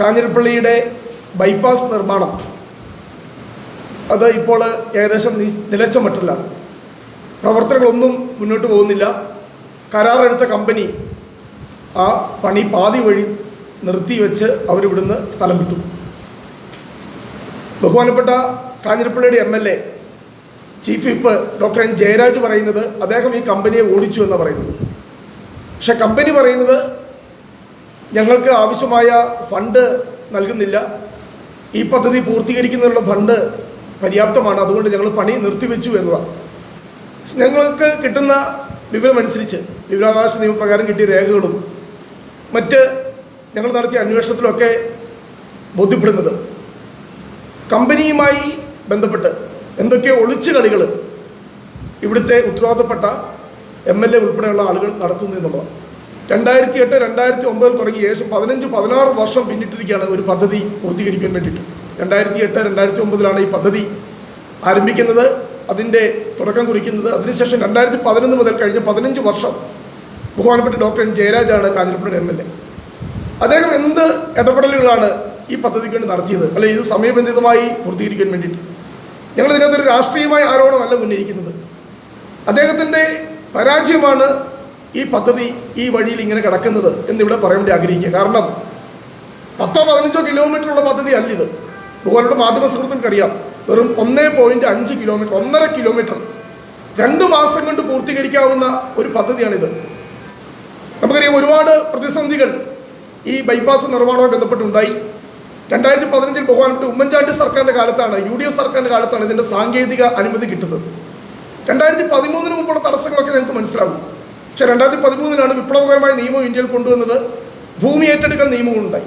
കാഞ്ഞിരപ്പള്ളിയുടെ bypass നിർമ്മാണം. അത് ഇപ്പോൾ ഏകദേശം നിലച്ച മട്ടിലാണ്. പ്രവർത്തനങ്ങളൊന്നും മുന്നോട്ട് പോകുന്നില്ല. കരാറെടുത്ത കമ്പനി ആ പണി പാതി വഴി നിർത്തിവെച്ച് അവരിവിടുന്ന് സ്ഥലം വിട്ടു. ബഹുമാനപ്പെട്ട കാഞ്ഞിരപ്പള്ളിയുടെ M L A chief whip doctor N Jayaraj പറയുന്നത് അദ്ദേഹം ഈ കമ്പനിയെ ഓടിച്ചു എന്നാണ് പറയുന്നത്. പക്ഷെ കമ്പനി പറയുന്നത് ഞങ്ങൾക്ക് ആവശ്യമായ ഫണ്ട് നൽകുന്നില്ല. ഈ പദ്ധതി പൂർത്തീകരിക്കുന്നതിനുള്ള ഫണ്ട് പര്യാപ്തമാണ്. അതുകൊണ്ട് ഞങ്ങൾ പണി നിർത്തിവെച്ചു എന്നതാണ്. ഞങ്ങൾക്ക് കിട്ടുന്ന വിവരമനുസരിച്ച് വിവരാവകാശ നിയമപ്രകാരം കിട്ടിയ രേഖകളും മറ്റ് ഞങ്ങൾ നടത്തിയ അന്വേഷണത്തിലൊക്കെ ബോധ്യപ്പെടുന്നത്. കമ്പനിയുമായി ബന്ധപ്പെട്ട് എന്തൊക്കെയോ ഒളിച്ചു കളികൾ ഇവിടുത്തെ ഉത്തരവാദിത്തപ്പെട്ട എം എൽ എ ഉൾപ്പെടെയുള്ള ആളുകൾ നടത്തുന്നു എന്നുള്ളതാണ്. രണ്ടായിരത്തി എട്ട് രണ്ടായിരത്തി ഒമ്പതിൽ തുടങ്ങി ഏകദേശം പതിനഞ്ച് പതിനാറ് വർഷം പിന്നിട്ടിരിക്കുകയാണ് ഒരു പദ്ധതി പൂർത്തീകരിക്കാൻ വേണ്ടിയിട്ട്. രണ്ടായിരത്തി എട്ട് രണ്ടായിരത്തി ഒമ്പതിലാണ് ഈ പദ്ധതി ആരംഭിക്കുന്നത് അതിന്റെ തുടക്കം കുറിക്കുന്നത്. അതിനുശേഷം രണ്ടായിരത്തി പതിനൊന്ന് മുതൽ കഴിഞ്ഞ പതിനഞ്ച് വർഷം ബഹുമാനപ്പെട്ട ഡോക്ടർ എൻ. ജയരാജാണ് കാഞ്ഞിരപ്പള്ളി എം. എൽ. എ. അദ്ദേഹം എന്ത് ഇടപെടലുകളാണ് ഈ പദ്ധതിക്ക് വേണ്ടി നടത്തിയത്? അല്ലെ ഇത് സമയബന്ധിതമായി പൂർത്തീകരിക്കാൻ വേണ്ടിയിട്ട്. ഞങ്ങൾ ഇതിനകത്തൊരു രാഷ്ട്രീയമായ ആരോപണമല്ല ഉന്നയിക്കുന്നത്. അദ്ദേഹത്തിന്റെ പരാജയമാണ് ഈ പദ്ധതി ഈ വഴിയിൽ ഇങ്ങനെ കിടക്കുന്നത് എന്നിവിടെ പറയാൻ വേണ്ടി ആഗ്രഹിക്കുക. കാരണം പത്തോ പതിനഞ്ചോ കിലോമീറ്റർ ഉള്ള പദ്ധതി അല്ല ഇത്. ഭൂഗോളുടെ മാധ്യമ സുഹൃത്തുക്കറിയാം വെറും ഒന്നേ പോയിന്റ് അഞ്ച് കിലോമീറ്റർ ഒന്നര കിലോമീറ്റർ രണ്ട് മാസം കൊണ്ട് പൂർത്തീകരിക്കാവുന്ന ഒരു പദ്ധതിയാണിത്. നമുക്കറിയാം ഒരുപാട് പ്രതിസന്ധികൾ ഈ ബൈപ്പാസ് നിർമ്മാണവുമായി ബന്ധപ്പെട്ടുണ്ടായി. രണ്ടായിരത്തി പതിനഞ്ചിൽ ബഹുമാനപ്പെട്ട ഉമ്മൻചാണ്ടി സർക്കാരിന്റെ കാലത്താണ് യു ഡി എഫ് സർക്കാരിന്റെ കാലത്താണ് ഇതിന്റെ സാങ്കേതിക അനുമതി കിട്ടുന്നത്. രണ്ടായിരത്തി പതിമൂന്നിന് മുമ്പുള്ള തടസ്സങ്ങളൊക്കെ നിങ്ങൾക്ക് മനസ്സിലാവും. പക്ഷേ രണ്ടായിരത്തി പതിമൂന്നിലാണ് വിപ്ലവകരമായ നിയമം ഇന്ത്യയിൽ കൊണ്ടുവന്നത്. ഭൂമി ഏറ്റെടുക്കൽ നിയമങ്ങളുണ്ടായി.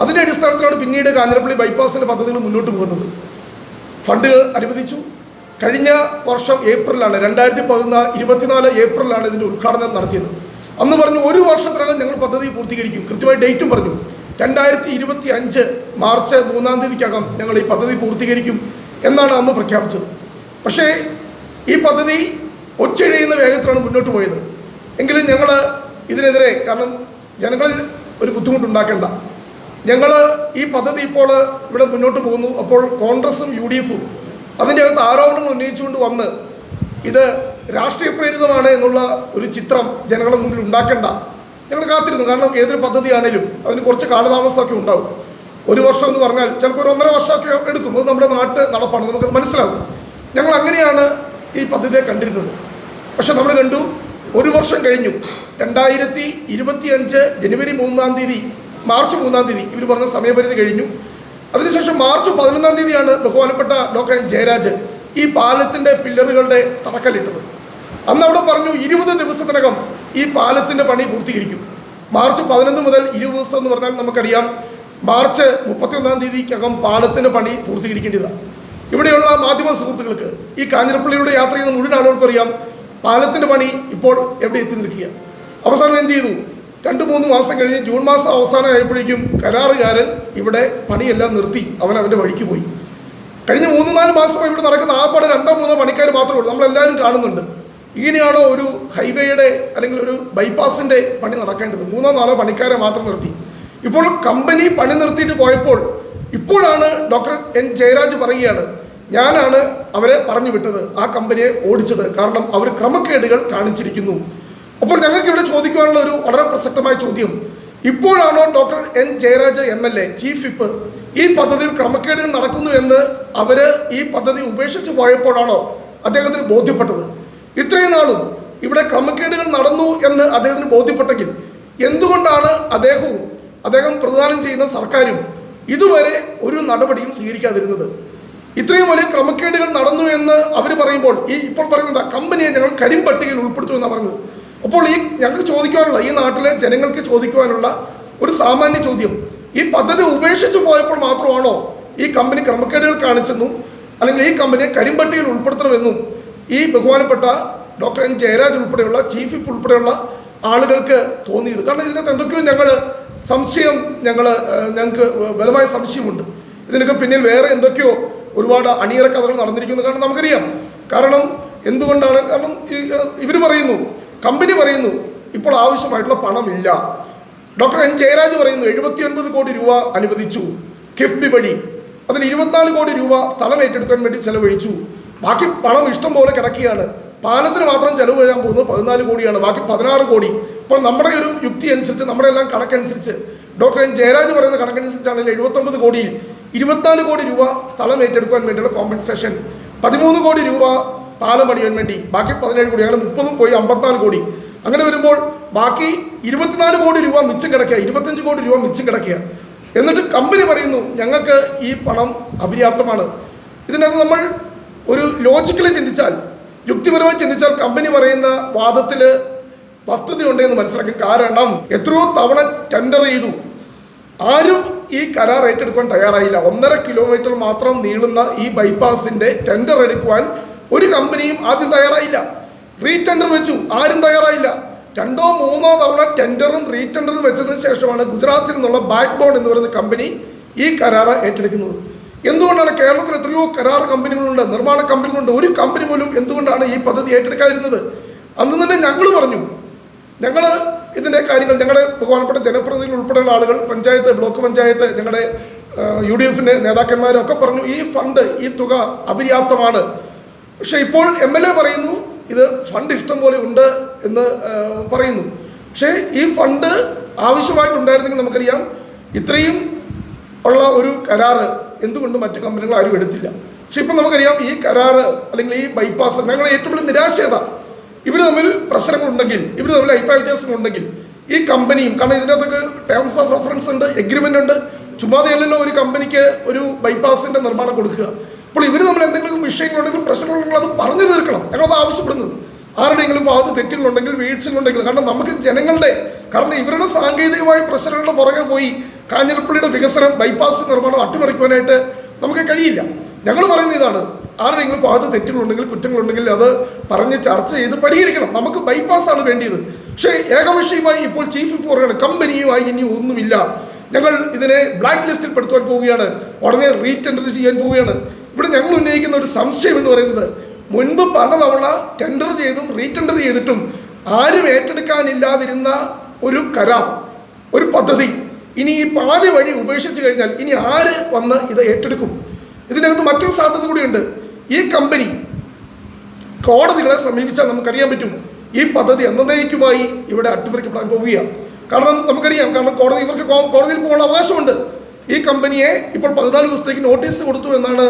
അതിന്റെ അടിസ്ഥാനത്തിലാണ് പിന്നീട് കാഞ്ഞിരപ്പള്ളി ബൈപ്പാസിന്റെ പദ്ധതികൾ മുന്നോട്ട് പോകുന്നത്. ഫണ്ട് അനുവദിച്ചു. കഴിഞ്ഞ വർഷം ഏപ്രിലാണ് രണ്ടായിരത്തി പതിനാ ഇരുപത്തിനാല് ഏപ്രിലാണ് ഇതിന്റെ ഉദ്ഘാടനം നടത്തിയത്. അന്ന് പറഞ്ഞു ഒരു വർഷത്തിനകം ഞങ്ങൾ പദ്ധതി പൂർത്തീകരിക്കും. കൃത്യമായി ഡേറ്റും പറഞ്ഞു. രണ്ടായിരത്തി ഇരുപത്തി അഞ്ച് മാർച്ച് മൂന്നാം തീയതിക്കകം ഞങ്ങൾ ഈ പദ്ധതി പൂർത്തീകരിക്കും എന്നാണ് അന്ന് പ്രഖ്യാപിച്ചത്. പക്ഷേ ഈ പദ്ധതി ഒച്ചഴിയുന്ന വേഗത്തിലാണ് മുന്നോട്ട് പോയത്. എങ്കിലും ഞങ്ങൾ ഇതിനെതിരെ കാരണം ജനങ്ങളിൽ ഒരു ബുദ്ധിമുട്ടുണ്ടാക്കേണ്ട. ഞങ്ങൾ ഈ പദ്ധതി ഇപ്പോൾ ഇവിടെ മുന്നോട്ട് പോകുന്നു. അപ്പോൾ കോൺഗ്രസും യു ഡി എഫും അതിന്റെ അകത്ത് ആരോപണങ്ങൾ ഉന്നയിച്ചുകൊണ്ട് വന്ന് ഇത് രാഷ്ട്രീയ പ്രേരിതമാണ് എന്നുള്ള ഒരു ചിത്രം ജനങ്ങളുടെ മുമ്പിൽ ഉണ്ടാക്കേണ്ട. ഞങ്ങൾ കാത്തിരുന്നു. കാരണം ഏതൊരു പദ്ധതിയാണേലും അതിന് കുറച്ച് കാലതാമസമൊക്കെ ഉണ്ടാവും. ഒരു വർഷം എന്ന് പറഞ്ഞാൽ ചിലപ്പോൾ ഒരു ഒന്നര വർഷമൊക്കെ എടുക്കും. അത് നമ്മുടെ നാട്ട് നടപ്പാണ്. നമുക്കത് മനസ്സിലാവും. ഞങ്ങൾ അങ്ങനെയാണ് ഈ പദ്ധതിയെ കണ്ടിരുന്നത്. പക്ഷെ നമ്മൾ കണ്ടു ഒരു വർഷം കഴിഞ്ഞു. രണ്ടായിരത്തി ഇരുപത്തി അഞ്ച് ജനുവരി മൂന്നാം തീയതി മാർച്ച് മൂന്നാം തീയതി ഇവർ പറഞ്ഞ സമയപരിധി കഴിഞ്ഞു. അതിനുശേഷം മാർച്ച് പതിനൊന്നാം തീയതിയാണ് ബഹുമാനപ്പെട്ട ഡോക്ടർ എൻ ജയരാജ് ഈ പാലത്തിന്റെ പില്ലറുകളുടെ തറക്കല്ലിട്ടത്. അന്ന് അവിടെ പറഞ്ഞു ഇരുപത് ദിവസത്തിനകം ഈ പാലത്തിന്റെ പണി പൂർത്തീകരിക്കും. മാർച്ച് പതിനൊന്ന് മുതൽ ഇരുപത് ദിവസം എന്ന് പറഞ്ഞാൽ നമുക്കറിയാം മാർച്ച് മുപ്പത്തിയൊന്നാം തീയതിക്കകം പാലത്തിന്റെ പണി പൂർത്തീകരിക്കേണ്ടതാണ്. ഇവിടെയുള്ള മാധ്യമ സുഹൃത്തുക്കൾക്ക് ഈ കാഞ്ഞിരപ്പള്ളിയുടെ യാത്ര ചെയ്യുന്ന മുഴുവൻ ആളുകൾക്കും അറിയാം പാലത്തിന്റെ പണി ഇപ്പോൾ എവിടെ എത്തി നിൽക്കുക? അവസാനം എന്ത് ചെയ്തു? രണ്ട് മൂന്ന് മാസം കഴിഞ്ഞ് ജൂൺ മാസം അവസാനമായപ്പോഴേക്കും കരാറുകാരൻ ഇവിടെ പണിയെല്ലാം നിർത്തി. അവൻ അവന്റെ വഴിക്ക് പോയി. കഴിഞ്ഞ മൂന്ന് നാല് മാസം ഇവിടെ നടക്കുന്ന ആ പണി രണ്ടോ മൂന്നോ പണിക്കാർ മാത്രമേ ഉള്ളൂ. നമ്മളെല്ലാവരും കാണുന്നുണ്ട്. ഇങ്ങനെയാണോ ഒരു ഹൈവേയുടെ അല്ലെങ്കിൽ ഒരു ബൈപ്പാസിന്റെ പണി നടക്കേണ്ടത്? മൂന്നോ നാലോ പണിക്കാരെ മാത്രം നിർത്തി. ഇപ്പോൾ കമ്പനി പണി നിർത്തിയിട്ട് പോയപ്പോൾ ഇപ്പോഴാണ് ഡോക്ടർ എൻ ജയരാജ് പറയുകയാണ് ഞാനാണ് അവരെ പറഞ്ഞു വിട്ടത് ആ കമ്പനിയെ ഓടിച്ചത്. കാരണം അവർ ക്രമക്കേടുകൾ കാണിച്ചിരിക്കുന്നു. അപ്പോൾ ഞങ്ങൾക്ക് ഇവിടെ ചോദിക്കുവാനുള്ള ഒരു വളരെ പ്രസക്തമായ ചോദ്യം. ഇപ്പോഴാണോ doctor N Jayaraj M L A chief whip ഈ പദ്ധതിയിൽ ക്രമക്കേടുകൾ നടക്കുന്നു എന്ന് അവർ ഈ പദ്ധതി ഉപേക്ഷിച്ചു പോയപ്പോഴാണോ അദ്ദേഹത്തിന് ബോധ്യപ്പെട്ടത്? ഇത്രയും നാളും ഇവിടെ ക്രമക്കേടുകൾ നടന്നു എന്ന് അദ്ദേഹത്തിന് ബോധ്യപ്പെട്ടെങ്കിൽ എന്തുകൊണ്ടാണ് അദ്ദേഹവും അദ്ദേഹം പ്രദാനം ചെയ്യുന്ന സർക്കാരും ഇതുവരെ ഒരു നടപടിയും സ്വീകരിക്കാതിരുന്നത്? ഇത്രയും വലിയ ക്രമക്കേടുകൾ നടന്നു എന്ന് അവർ പറയുമ്പോൾ ഈ ഇപ്പോൾ പറയുന്നത് കമ്പനിയെ ഞങ്ങൾ കരിമ്പട്ടികയിൽ ഉൾപ്പെടുത്തുമെന്നാണ് പറഞ്ഞത്. അപ്പോൾ ഈ ഞങ്ങൾക്ക് ചോദിക്കുവാനുള്ള ഈ നാട്ടിലെ ജനങ്ങൾക്ക് ചോദിക്കുവാനുള്ള ഒരു സാമാന്യ ചോദ്യം. ഈ പദ്ധതി ഉപേക്ഷിച്ചു പോയപ്പോൾ മാത്രമാണോ ഈ കമ്പനി ക്രമക്കേടുകൾ കാണിച്ചെന്നും അല്ലെങ്കിൽ ഈ കമ്പനിയെ കരിമ്പട്ടികയിൽ ഉൾപ്പെടുത്തണമെന്നും ഈ ബഹുമാനപ്പെട്ട ഡോക്ടർ എൻ. ജയരാജ് ഉൾപ്പെടെയുള്ള ചീഫ് വിപ്പ് ഉൾപ്പെടെയുള്ള ആളുകൾക്ക് തോന്നിയത്. കാരണം ഇതിനകത്ത് എന്തൊക്കെയോ ഞങ്ങൾ സംശയം ഞങ്ങൾ ഞങ്ങൾക്ക് ബലമായ സംശയമുണ്ട്. ഇതിനൊക്കെ പിന്നിൽ വേറെ എന്തൊക്കെയോ ഒരുപാട് അണിയറ കഥകൾ നടന്നിരിക്കുന്നു. കാരണം നമുക്കറിയാം. കാരണം എന്തുകൊണ്ടാണ്? കാരണം ഇവർ പറയുന്നു കമ്പനി പറയുന്നു ഇപ്പോൾ ആവശ്യമായിട്ടുള്ള പണമില്ല. ഡോക്ടർ എൻ ജയരാജ് പറയുന്നു എഴുപത്തിയൊൻപത് കോടി രൂപ അനുവദിച്ചു. കിഫ്ബി വഴി അതിൽ ഇരുപത്തിനാല് കോടി രൂപ സ്ഥലം ഏറ്റെടുക്കാൻ വേണ്ടി ചെലവഴിച്ചു. ബാക്കി പണം ഇഷ്ടം പോലെ കിടക്കുകയാണ്. പാലത്തിന് മാത്രം ചെലവ് വരാൻ പോകുന്നത് പതിനാല് കോടിയാണ്. ബാക്കി പതിനാറ് കോടി. ഇപ്പോൾ നമ്മുടെ ഒരു യുക്തി അനുസരിച്ച് നമ്മുടെ എല്ലാം കണക്കനുസരിച്ച് ഡോക്ടർ എൻ ജയരാജ് പറയുന്ന കണക്കനുസരിച്ചാണെങ്കിൽ എഴുപത്തൊമ്പത് കോടിയിൽ ഇരുപത്തിനാല് കോടി രൂപ സ്ഥലം ഏറ്റെടുക്കാൻ വേണ്ടിയുള്ള കോമ്പൻസേഷൻ പതിമൂന്ന് കോടി രൂപ പാലം പണിയാൻ വേണ്ടി. ബാക്കി പതിനേഴ് കോടി അങ്ങനെ മുപ്പതും പോയി അമ്പത്തിനാല് കോടി. അങ്ങനെ വരുമ്പോൾ ബാക്കി ഇരുപത്തിനാല് കോടി രൂപ മിച്ചം കിടക്കുക. ഇരുപത്തഞ്ച് കോടി രൂപ മിച്ചം കിടക്കുക. എന്നിട്ട് കമ്പനി പറയുന്നു ഞങ്ങൾക്ക് ഈ പണം അപര്യാപ്തമാണ്. ഇതിനകത്ത് നമ്മൾ ഒരു ലോജിക്കലി ചിന്തിച്ചാൽ യുക്തിപരമായി ചിന്തിച്ചാൽ കമ്പനി പറയുന്ന വാദത്തിൽ വസ്തുതയുണ്ടെന്ന് മനസ്സിലാക്കും കാരണം എത്രയോ തവണ ടെൻഡർ ചെയ്തു. ആരും ഈ കരാർ ഏറ്റെടുക്കാൻ തയ്യാറായില്ല. ഒന്നര കിലോമീറ്റർ മാത്രം നീളുന്ന ഈ ബൈപ്പാസിന്റെ ടെൻഡർ എടുക്കുവാൻ ഒരു കമ്പനിയും ആദ്യം തയ്യാറായില്ല. റീടെൻഡർ വെച്ചു. ആരും തയ്യാറായില്ല. രണ്ടോ മൂന്നോ തവണ ടെൻഡറും റീടെൻഡറും വെച്ചതിന് ശേഷമാണ് ഗുജറാത്തിൽ നിന്നുള്ള ബാക്ക് ബോൺ എന്ന് പറയുന്ന കമ്പനി ഈ കരാർ ഏറ്റെടുക്കുന്നത്. എന്തുകൊണ്ടാണ് കേരളത്തിൽ എത്രയോ കരാർ കമ്പനികളുണ്ട് നിർമ്മാണ കമ്പനികളുണ്ട്. ഒരു കമ്പനി പോലും എന്തുകൊണ്ടാണ് ഈ പദ്ധതി ഏറ്റെടുക്കാതിരുന്നത്? അന്ന് തന്നെ ഞങ്ങൾ പറഞ്ഞു. ഞങ്ങൾ ഇതിന്റെ കാര്യങ്ങൾ ഞങ്ങളുടെ ബഹുമാനപ്പെട്ട ജനപ്രതിനിധികൾ ഉൾപ്പെടെയുള്ള ആളുകൾ പഞ്ചായത്ത് ബ്ലോക്ക് പഞ്ചായത്ത് ഞങ്ങളുടെ യു ഡി എഫിന്റെ നേതാക്കന്മാരൊക്കെ പറഞ്ഞു ഈ ഫണ്ട് ഈ തുക അപര്യാപ്തമാണ്. പക്ഷേ ഇപ്പോൾ എം എൽ എ പറയുന്നു ഇത് ഫണ്ട് ഇഷ്ടം പോലെ ഉണ്ട് എന്ന് പറയുന്നു. പക്ഷേ ഈ ഫണ്ട് ആവശ്യമായിട്ടുണ്ടായിരുന്നെങ്കിൽ നമുക്കറിയാം ഇത്രയും ഉള്ള ഒരു കരാറ് എന്തുകൊണ്ട് മറ്റു കമ്പനികൾ ആരും എടുത്തില്ല? പക്ഷേ ഇപ്പം നമുക്കറിയാം ഈ കരാറ് അല്ലെങ്കിൽ ഈ ബൈപ്പാസ് ഞങ്ങളുടെ ഏറ്റവും വലിയ നിരാശയത ഇവർ തമ്മിൽ പ്രശ്നങ്ങളുണ്ടെങ്കിൽ ഇവർ തമ്മിൽ അഭിപ്രായ വ്യത്യാസങ്ങളുണ്ടെങ്കിൽ ഈ കമ്പനിയും കാരണം ഇതിനകത്തൊക്കെ ടേംസ് ഓഫ് റെഫറൻസ് ഉണ്ട് എഗ്രിമെന്റ് ഉണ്ട് ചുമ്മാതെയല്ലല്ലോ ഒരു കമ്പനിക്ക് ഒരു ബൈപ്പാസിന്റെ നിർമ്മാണം കൊടുക്കുക. അപ്പോൾ ഇവർ തമ്മിൽ എന്തെങ്കിലും വിഷയങ്ങളുണ്ടെങ്കിൽ പ്രശ്നങ്ങളുണ്ടെങ്കിൽ അത് പറഞ്ഞു തീർക്കണം. ഞങ്ങളത് ആവശ്യപ്പെടുന്നത്. ആരുടെയെങ്കിലും ഭാഗത്ത് തെറ്റുകളുണ്ടെങ്കിൽ വീഴ്ചകളുണ്ടെങ്കിൽ കാരണം നമുക്ക് ജനങ്ങളുടെ കാരണം ഇവരുടെ സാങ്കേതികമായ പ്രശ്നങ്ങളുടെ പുറകെ പോയി കാഞ്ഞിരപ്പള്ളിയുടെ വികസനം ബൈപ്പാസ് നിർമ്മാണം അട്ടിമറിക്കുവാനായിട്ട് നമുക്ക് കഴിയില്ല. ഞങ്ങൾ പറയുന്ന ഇതാണ് ആരുടെയെങ്കിലും ഭാഗത്ത് തെറ്റുകളുണ്ടെങ്കിൽ കുറ്റങ്ങളുണ്ടെങ്കിൽ അത് പറഞ്ഞ് ചർച്ച ചെയ്ത് പരിഹരിക്കണം. നമുക്ക് ബൈപ്പാസ് ആണ് വേണ്ടിയത്. പക്ഷേ ഏകപക്ഷീയമായി ഇപ്പോൾ ചീഫ് വിപ്പ് പറയുകയാണ് കമ്പനിയുമായി ഇനി ഒന്നുമില്ല. ഞങ്ങൾ ഇതിനെ ബ്ലാക്ക് ലിസ്റ്റിൽ പെടുത്തുവാൻ പോവുകയാണ്. ഉടനെ റീടെൻഡർ ചെയ്യാൻ പോവുകയാണ്. ഇവിടെ ഞങ്ങൾ ഉന്നയിക്കുന്ന ഒരു സംശയം എന്ന് പറയുന്നത് മുൻപ് പലതവണ ടെൻഡർ ചെയ്തും റീടെൻഡർ ചെയ്തിട്ടും ആരും ഏറ്റെടുക്കാനില്ലാതിരുന്ന ഒരു കരാർ ഒരു പദ്ധതി ഇനി ഈ പാതി വഴി ഉപേക്ഷിച്ച് കഴിഞ്ഞാൽ ഇനി ആര് വന്ന് ഇത് ഏറ്റെടുക്കും? ഇതിനകത്ത് മറ്റൊരു സാധ്യത കൂടിയുണ്ട്. ഈ കമ്പനി കോടതികളെ സമീപിച്ചാൽ നമുക്കറിയാൻ പറ്റും ഈ പദ്ധതി എന്നേക്കുമായി ഇവിടെ അട്ടിമറിക്കപ്പെടാൻ പോവുകയാണ്. കാരണം നമുക്കറിയാം കാരണം കോടതി ഇവർക്ക് കോടതിയിൽ പോകാനുള്ള അവകാശമുണ്ട്. ഈ കമ്പനിയെ ഇപ്പോൾ പതിനാല് ദിവസത്തേക്ക് നോട്ടീസ് കൊടുത്തു എന്നാണ്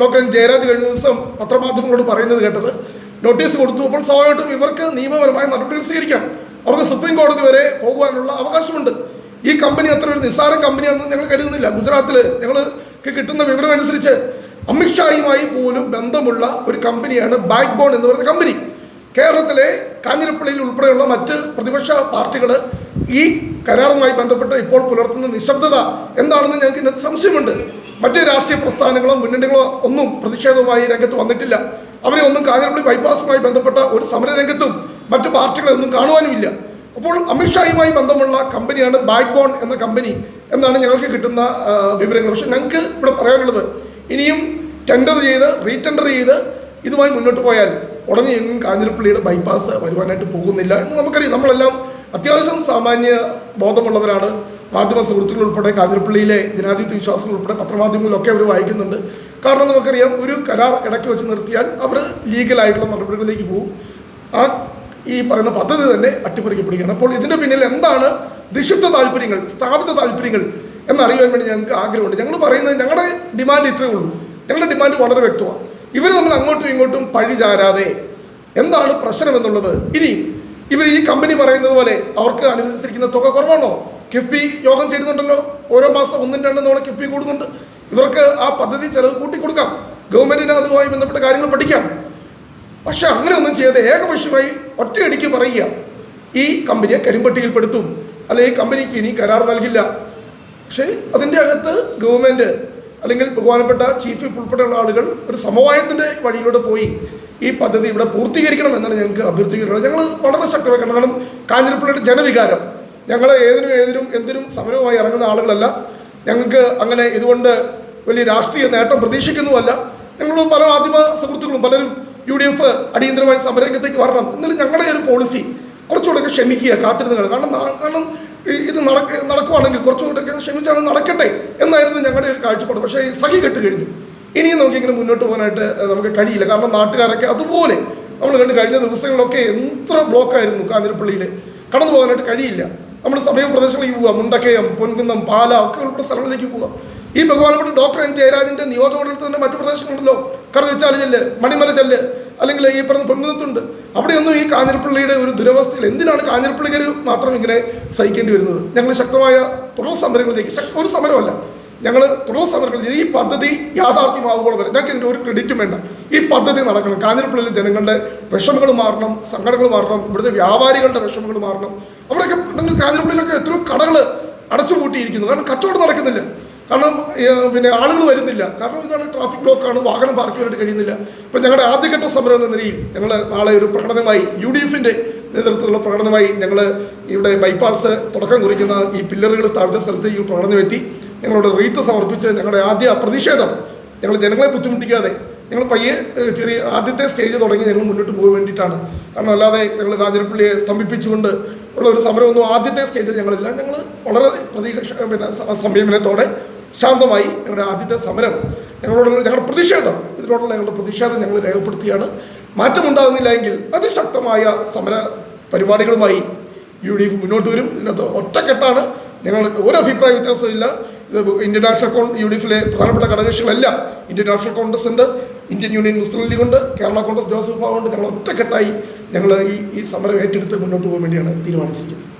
ഡോക്ടർ എൻ ജയരാജ് കഴിഞ്ഞ ദിവസം പത്രമാധ്യമങ്ങളോട് പറയുന്നത് കേട്ടത്. നോട്ടീസ് കൊടുത്തു അപ്പോൾ സ്വാഭാവികമായിട്ടും ഇവർക്ക് നിയമപരമായ നടപടികൾ സ്വീകരിക്കാം. അവർക്ക് സുപ്രീം കോടതി വരെ പോകുവാനുള്ള അവകാശമുണ്ട്. ഈ കമ്പനി അത്ര ഒരു നിസ്സാരം കമ്പനിയാണെന്ന് ഞങ്ങൾ കരുതുന്നില്ല. ഗുജറാത്തിൽ ഞങ്ങൾക്ക് കിട്ടുന്ന വിവരം അനുസരിച്ച് അമിത്ഷായുമായി പോലും ബന്ധമുള്ള ഒരു കമ്പനിയാണ് ബാക്ക് ബോൺ എന്ന് പറയുന്ന കമ്പനി. കേരളത്തിലെ കാഞ്ഞിരപ്പള്ളിയിൽ ഉൾപ്പെടെയുള്ള മറ്റ് പ്രതിപക്ഷ പാർട്ടികൾ ഈ കരാറുമായി ബന്ധപ്പെട്ട് ഇപ്പോൾ പുലർത്തുന്ന നിശബ്ദത എന്താണെന്ന് ഞങ്ങൾക്ക് ഇന്നത്തെ സംശയമുണ്ട്. മറ്റ് രാഷ്ട്രീയ പ്രസ്ഥാനങ്ങളോ മുന്നണികളോ ഒന്നും പ്രതിഷേധവുമായി രംഗത്ത് വന്നിട്ടില്ല. അവരെ ഒന്നും കാഞ്ഞിരപ്പള്ളി ബൈപ്പാസുമായി ബന്ധപ്പെട്ട ഒരു സമരരംഗത്തും മറ്റ് പാർട്ടികളെ ഒന്നും കാണുവാനുമില്ല. അപ്പോൾ അമിത്ഷായുമായി ബന്ധമുള്ള കമ്പനിയാണ് ബാക്ക് ബോൺ എന്ന കമ്പനി എന്നാണ് ഞങ്ങൾക്ക് കിട്ടുന്ന വിവരങ്ങൾ. പക്ഷെ ഞങ്ങൾക്ക് ഇവിടെ പറയാനുള്ളത് ഇനിയും ടെൻഡർ ചെയ്ത് റീടെൻഡർ ചെയ്ത് ഇതുമായി മുന്നോട്ട് പോയാൽ ഉടനെ എങ്ങും കാഞ്ഞിരപ്പള്ളിയുടെ ബൈപ്പാസ് വരുവാനായിട്ട് പോകുന്നില്ല എന്ന് നമുക്കറിയാം. നമ്മളെല്ലാം അത്യാവശ്യം സാമാന്യ ബോധമുള്ളവരാണ്. മാധ്യമ സുഹൃത്തുക്കൾ ഉൾപ്പെടെ കാഞ്ഞിരപ്പള്ളിയിലെ ജനാധിപത്യ വിശ്വാസികൾ ഉൾപ്പെടെ പത്രമാധ്യമങ്ങളിലൊക്കെ അവർ വായിക്കുന്നുണ്ട്. കാരണം നമുക്കറിയാം ഒരു കരാർ ഇടയ്ക്ക് വെച്ച് നിർത്തിയാൽ അവർ ലീഗലായിട്ടുള്ള നടപടികളിലേക്ക് പോകും. ആ ഈ പറയുന്ന പദ്ധതി തന്നെ അട്ടിമറിക്കപ്പെടുകയാണ്. അപ്പോൾ ഇതിന്റെ പിന്നിൽ എന്താണ് നിക്ഷിപ്ത താല്പര്യങ്ങൾ സ്ഥാപിത താല്പര്യങ്ങൾ എന്നറിയാൻ വേണ്ടി ഞങ്ങൾക്ക് ആഗ്രഹമുണ്ട്. ഞങ്ങൾ പറയുന്നത് ഞങ്ങളുടെ ഡിമാൻഡ് ഇത്രയേ ഉള്ളൂ. ഞങ്ങളുടെ ഡിമാൻഡ് വളരെ വ്യക്തമാണ്. ഇവർ നമ്മൾ അങ്ങോട്ടും ഇങ്ങോട്ടും പഴി ചാരാതെ എന്താണ് പ്രശ്നം എന്നുള്ളത് ഇനി ഇവർ ഈ കമ്പനി പറയുന്നത് പോലെ അവർക്ക് അനുവദിച്ചിരിക്കുന്ന തുക കുറവാണോ? കിഫ്ബി യോഗം ചെയ്യുന്നുണ്ടല്ലോ ഓരോ മാസം ഒന്നും രണ്ടും തവണ കിഫ്ബി കൂടുന്നുണ്ട്. ഇവർക്ക് ആ പദ്ധതി ചെലവ് കൂട്ടിക്കൊടുക്കാം. ഗവൺമെന്റിന് അതുമായി ബന്ധപ്പെട്ട കാര്യങ്ങൾ പഠിക്കാം. പക്ഷെ അങ്ങനെ ഒന്നും ചെയ്യാതെ ഏകപക്ഷമായി ഒറ്റയടിക്ക് പറയുക ഈ കമ്പനിയെ കരിമ്പട്ടിയിൽപ്പെടുത്തും അല്ലെ ഈ കമ്പനിക്ക് ഇനി കരാർ നൽകില്ല. പക്ഷേ അതിന്റെ അകത്ത് ഗവൺമെന്റ് അല്ലെങ്കിൽ ബഹുമാനപ്പെട്ട ചീഫ് ഉൾപ്പെടെയുള്ള ആളുകൾ ഒരു സമവായത്തിന്റെ വഴിയിലൂടെ പോയി ഈ പദ്ധതി ഇവിടെ പൂർത്തീകരിക്കണം എന്നാണ് ഞങ്ങൾക്ക് അഭ്യർത്ഥിക്കുന്നത് ഞങ്ങൾ വളരെ ശക്തമായി കാരണം കാഞ്ഞിരപ്പള്ളിയുടെ ജനവികാരം. ഞങ്ങൾ ഏതിനും ഏതിനും എന്തിനും സമരവുമായി ഇറങ്ങുന്ന ആളുകളല്ല. ഞങ്ങൾക്ക് അങ്ങനെ ഇതുകൊണ്ട് വലിയ രാഷ്ട്രീയ നേട്ടം പ്രതീക്ഷിക്കുന്നുമല്ല ഞങ്ങൾ പല മാധ്യമ സുഹൃത്തുക്കളും പലരും യു ഡി എഫ് അടിയന്തരമായി സമരരംഗത്തേക്ക് വരണം. എന്നാലും ഞങ്ങളുടെ ഒരു പോളിസി കുറച്ചുകൂടെ ക്ഷമിക്കുക കാത്തിരുന്ന് കാരണം കാരണം ഇത് നടക്ക നടക്കുവാണെങ്കിൽ കുറച്ചുകൂടെയൊക്കെ ക്ഷമിച്ചാണ് നടക്കട്ടെ എന്നായിരുന്നു ഞങ്ങളുടെ ഒരു കാഴ്ചപ്പാട്. പക്ഷേ സഹി കെട്ട് കഴിഞ്ഞു. ഇനിയും നോക്കിയെങ്കിലും മുന്നോട്ട് പോകാനായിട്ട് നമുക്ക് കഴിയില്ല. കാരണം നാട്ടുകാരൊക്കെ അതുപോലെ നമ്മൾ കണ്ട് കഴിഞ്ഞ ദിവസങ്ങളിലൊക്കെ എത്ര ബ്ലോക്കായിരുന്നു കാഞ്ഞിരപ്പള്ളിയിൽ കടന്നു പോകാനായിട്ട് കഴിയില്ല. നമ്മൾ സമീപ പ്രദേശങ്ങളിൽ പോവുക മുണ്ടക്കയം പൊൻകുന്നം പാല ഒക്കെ ഉൾപ്പെടെ സ്ഥലങ്ങളിലേക്ക് പോവുക ഈ ബഹുമാനപ്പെട്ട ഡോക്ടർ എൻ ജയരാജന്റെ നിയോജകമണ്ഡലത്തിന്റെ മറ്റു പ്രദേശങ്ങളുണ്ടല്ലോ. കറുകച്ചാൽ ചെല്ല് മണിമല ചെല്ല് അല്ലെങ്കിൽ ഈ പറഞ്ഞ പൊൻകുന്നത്തുണ്ട്. അവിടെയൊന്നും ഈ കാഞ്ഞിരപ്പള്ളിയുടെ ഒരു ദുരവസ്ഥയിൽ എന്തിനാണ് കാഞ്ഞിരപ്പള്ളികർ മാത്രം ഇങ്ങനെ സഹിക്കേണ്ടി വരുന്നത്? ഞങ്ങൾ ശക്തമായ തുടർ സമരങ്ങളിലേക്ക് ഒരു സമരമല്ല. ഞങ്ങൾ തുടർ സമരങ്ങൾ ഈ പദ്ധതി യാഥാർത്ഥ്യമാവുകയോളം വരെ ഞങ്ങൾക്ക് ഇതിന്റെ ഒരു ക്രെഡിറ്റും വേണ്ട. ഈ പദ്ധതി നടക്കണം. കാഞ്ഞിരപ്പള്ളിയിലെ ജനങ്ങളുടെ വിഷമങ്ങൾ മാറണം സങ്കടങ്ങൾ മാറണം ഇവിടുത്തെ വ്യാപാരികളുടെ വിഷമങ്ങൾ മാറണം. അവിടെയൊക്കെ നിങ്ങൾ കാഞ്ഞിരപ്പള്ളിയിലൊക്കെ എത്രയോ കടകൾ അടച്ചുപൂട്ടിയിരിക്കുന്നു. കാരണം കച്ചവടം നടക്കുന്നില്ല. കാരണം പിന്നെ ആളുകൾ വരുന്നില്ല. കാരണം ഇതാണ് ട്രാഫിക് ബ്ലോക്കാണ് വാഹനം പാർക്ക് ചെയ്യാനായിട്ട് കഴിയുന്നില്ല. ഇപ്പം ഞങ്ങളുടെ ആദ്യഘട്ട സമരം എന്ന നിലയിൽ ഞങ്ങൾ നാളെ ഒരു പ്രകടനമായി യു ഡി എഫിന്റെ നേതൃത്വത്തിലുള്ള പ്രകടനമായി ഞങ്ങൾ ഇവിടെ ബൈപ്പാസ് തുടക്കം കുറിക്കുന്ന ഈ പില്ലറുകൾ സ്ഥാപിച്ച സ്ഥലത്ത് ഈ പ്രകടനം എത്തി. ഞങ്ങളോട് റീത്ത് സമർപ്പിച്ച് ഞങ്ങളുടെ ആദ്യ പ്രതിഷേധം ഞങ്ങൾ ജനങ്ങളെ ബുദ്ധിമുട്ടിക്കാതെ ഞങ്ങൾ പയ്യെ ചെറിയ ആദ്യത്തെ സ്റ്റേജ് തുടങ്ങി ഞങ്ങൾ മുന്നോട്ട് പോകാൻ വേണ്ടിയിട്ടാണ്. കാരണം അല്ലാതെ ഞങ്ങൾ കാഞ്ഞിരപ്പള്ളിയെ സ്തംഭിപ്പിച്ചുകൊണ്ട് ഉള്ള ഒരു സമരമൊന്നും ആദ്യത്തെ സ്റ്റേജിൽ ഞങ്ങളില്ല. ഞങ്ങൾ വളരെ പ്രതീക്ഷ പിന്നെ സംയമനത്തോടെ ശാന്തമായി ഞങ്ങളുടെ ആദ്യത്തെ സമരം ഞങ്ങളോടുള്ള ഞങ്ങളുടെ പ്രതിഷേധം ഇതിനോടുള്ള ഞങ്ങളുടെ പ്രതിഷേധം ഞങ്ങൾ രേഖപ്പെടുത്തിയാണ് മാറ്റമുണ്ടാകുന്നില്ല എങ്കിൽ അതിശക്തമായ സമര പരിപാടികളുമായി യു ഡി എഫ് മുന്നോട്ട് വരും. ഇതിനകത്ത് ഒറ്റക്കെട്ടാണ്. ഞങ്ങൾക്ക് ഒരു അഭിപ്രായ വ്യത്യാസവും ഇല്ല ഇത് ഇന്ത്യൻ നാഷണൽ കോൺ യു ഡി എഫിലെ പ്രധാനപ്പെട്ട ഘടകകക്ഷികളെല്ലാം. ഇന്ത്യൻ നാഷണൽ കോൺഗ്രസ് ഉണ്ട് ഇന്ത്യൻ യൂണിയൻ മുസ്ലിം ലീഗ് ഉണ്ട് കേരള കോൺഗ്രസ് ജോസഫ് ഉണ്ട്. ഞങ്ങൾ ഒറ്റക്കെട്ടായി ഞങ്ങൾ ഈ ഈ സമരം ഏറ്റെടുത്ത് മുന്നോട്ട് പോകാൻ വേണ്ടിയാണ് തീരുമാനിച്ചിരിക്കുന്നത്.